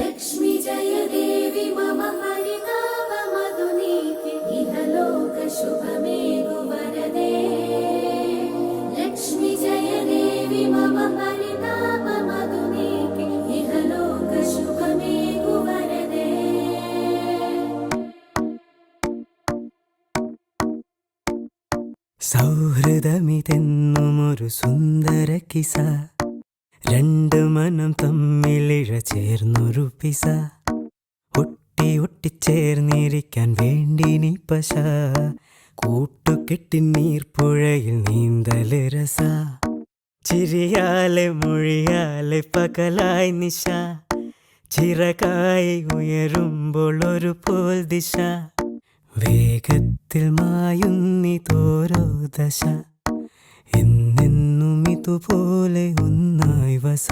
ലക്ഷ്മി ജയ ദേവി മമ ഇഹലോക ശുഭമേ ഗുവരദേ ലക്ഷ്മി ജയ ദേവി മമ ഇഹലോക ശുഭമേ ഗുവരദേ സൗഹൃദമിതെന്നുമൊരു സുന്ദര കിസ. രണ്ട് മനം തമ്മിലിഴ ചേർന്നൊരു പിസ. ഒട്ടി ഒട്ടിച്ചേർന്നിരിക്കാൻ വേണ്ടി നീ പശ കൂട്ടുകെട്ടി നീർപ്പുഴയിൽ നീന്തൽ രസ. ചിരിയാലെ മൊഴിയാലെ പകലായി നിശ. ചിറകായി ഉയരുമ്പോൾ ഒരു പോൽ ദിശ. വേഗത്തിൽ മായുന്നി തോരോ ദശ. എന്നെന്നും ഇതുപോലെ ഒന്നായി വസ